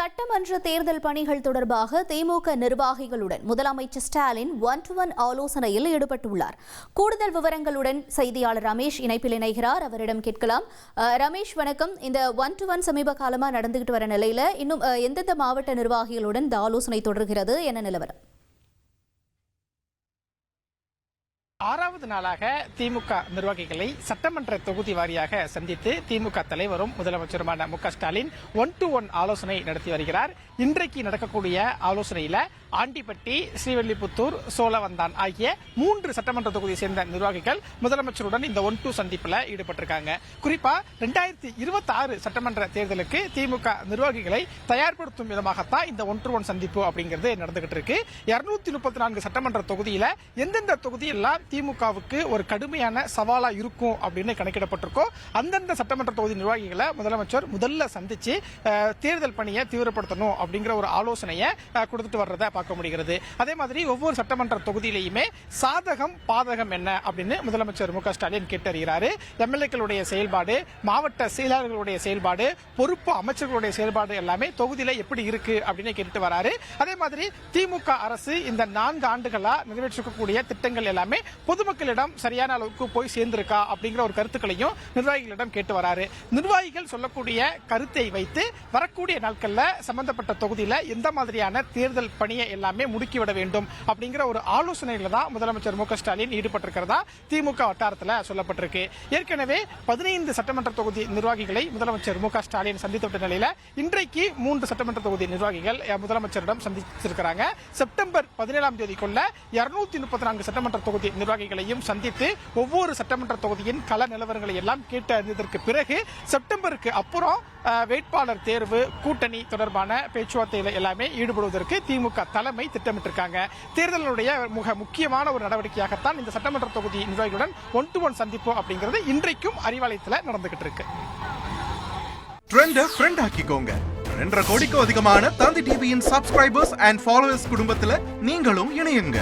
சட்டமன்ற தேர்தல் பணிகள் தொடர்பாக திமுக நிர்வாகிகளுடன் முதலமைச்சர் ஸ்டாலின் ஒன் டு ஒன் ஆலோசனையில் ஈடுபட்டுள்ளார். கூடுதல் விவரங்களுடன் செய்தியாளர் ரமேஷ் இணைப்பில் இணைகிறார். அவரிடம் கேட்கலாம். ரமேஷ் வணக்கம். இந்த ஒன் டு ஒன் சமீப காலமா நடந்துகிட்டு வர நிலையில இன்னும் எந்தெந்த மாவட்ட நிர்வாகிகளுடன் இந்த ஆலோசனை தொடர்கிறது? என நிலவரம்? ஆறாவது நாளாக திமுக நிர்வாகிகளை சட்டமன்ற தொகுதி வாரியாக சந்தித்து திமுக தலைவரும் முதலமைச்சருமான மு க ஸ்டாலின் ஒன் டு ஒன் ஆலோசனை நடத்தி வருகிறார். இன்றைக்கு நடக்கக்கூடிய ஆலோசனையில ஆண்டிப்பட்டி ஸ்ரீவல்லிபுத்தூர் சோழவந்தான் ஆகிய மூன்று சட்டமன்ற தொகுதியை சேர்ந்த நிர்வாகிகள் முதலமைச்சருடன் இந்த ஒன் டூ சந்திப்புல ஈடுபட்டிருக்காங்க. குறிப்பா ரெண்டாயிரத்தி இருபத்தி ஆறு சட்டமன்ற தேர்தலுக்கு திமுக நிர்வாகிகளை தயார்படுத்தும் விதமாகத்தான் இந்த ஒன் டு ஒன் சந்திப்பு அப்படிங்கிறது நடந்துகிட்டு இருக்கு. இருநூத்தி முப்பத்தி நான்கு சட்டமன்ற தொகுதியில எந்தெந்த தொகுதியெல்லாம் திமுகவுக்கு ஒரு கடுமையான சவாலா இருக்கும் அப்படின்னு கணக்கிடப்பட்டிருக்கோ அந்தந்த சட்டமன்ற தொகுதி நிர்வாகிகளை முதலமைச்சர் முதல்ல சந்திச்சு தேர்தல் பணியை தீவிரப்படுத்தணும் அப்படிங்கிற ஒரு ஆலோசனையை கொடுத்துட்டு வர்றதை பார்க்க முடிகிறது. அதே மாதிரி ஒவ்வொரு சட்டமன்ற தொகுதியிலையுமே சாதகம் பாதகம் என்ன அப்படின்னு முதலமைச்சர் மு க ஸ்டாலின் கேட்டறிகிறாரு. எம்எல்ஏக்களுடைய செயல்பாடு மாவட்ட செயலாளர்களுடைய செயல்பாடு பொறுப்பு அமைச்சர்களுடைய செயல்பாடு எல்லாமே தொகுதியில் எப்படி இருக்கு அப்படின்னு கேட்டுட்டு வராரு. அதே மாதிரி திமுக அரசு இந்த நான்கு ஆண்டுகளா நிறைவேற்றக்கூடிய திட்டங்கள் எல்லாமே பொதுமக்களிடம் சரியான அளவுக்கு போய் சேர்ந்திருக்கா அப்படிங்கிற ஒரு கருத்துக்களையும் நிர்வாகிகளிடம் கேட்டு வராரு. நிர்வாகிகள் சொல்லக்கூடிய கருத்தை வைத்து வரக்கூடிய நாட்கள்ல சம்பந்தப்பட்ட தொகுதியில எந்த மாதிரியான தேர்தல் பணியை எல்லாமே முடுக்கிவிட வேண்டும் அப்படிங்கிற ஒரு ஆலோசனையில தான் முதலமைச்சர் மு க ஸ்டாலின் ஈடுபட்டிருக்கிறதா திமுக வட்டாரத்தில் சொல்லப்பட்டிருக்கு. ஏற்கனவே பதினைந்து சட்டமன்ற தொகுதி நிர்வாகிகளை முதலமைச்சர் மு க ஸ்டாலின் சந்தித்துவிட்ட நிலையில இன்றைக்கு மூன்று சட்டமன்ற தொகுதி நிர்வாகிகள் முதலமைச்சரிடம் சந்திச்சிருக்கிறாங்க செப்டம்பர் பதினேழாம் தேதிக்குள்ள இருநூத்தி முப்பத்தி நான்கு சட்டமன்ற தொகுதி நிர்வாகிகளையும் சந்தித்து ஒவ்வொரு சட்டமன்ற தொகுதியின் கள நிலவரங்களை எல்லாம் கேட்டு அறிந்ததற்கு பிறகு செப்டம்பருக்கு அப்புறம் வேட்பாளர் தேர்வு கூட்டணி தொடர்பான பேச்சுவார்த்தைகள் எல்லாமே ஈடுபடுவதற்கு திமுக தலைமை திட்டமிட்டிருக்காங்க. தேர்தலுடைய மிக முக்கியமான ஒரு நடவடிக்கையாகத்தான் இந்த சட்டமன்ற தொகுதி நிர்வாகிகளுடன் ஒன் டு ஒன் சந்திப்பு அப்படிங்கிறது இன்றைக்கும் அறிவாலயத்தில் நடந்துகிட்டு இருக்கு. ட்ரெண்ட ஃப்ரெண்ட் ஆக்கிக்கோங்க. ரெண்டரை கோடிக்கும் அதிகமான தந்தி டிவியின் சப்ஸ்கிரைபர்ஸ் அண்ட் ஃபாலோவர்ஸ் குடும்பத்தில் நீங்களும் இணையுங்க.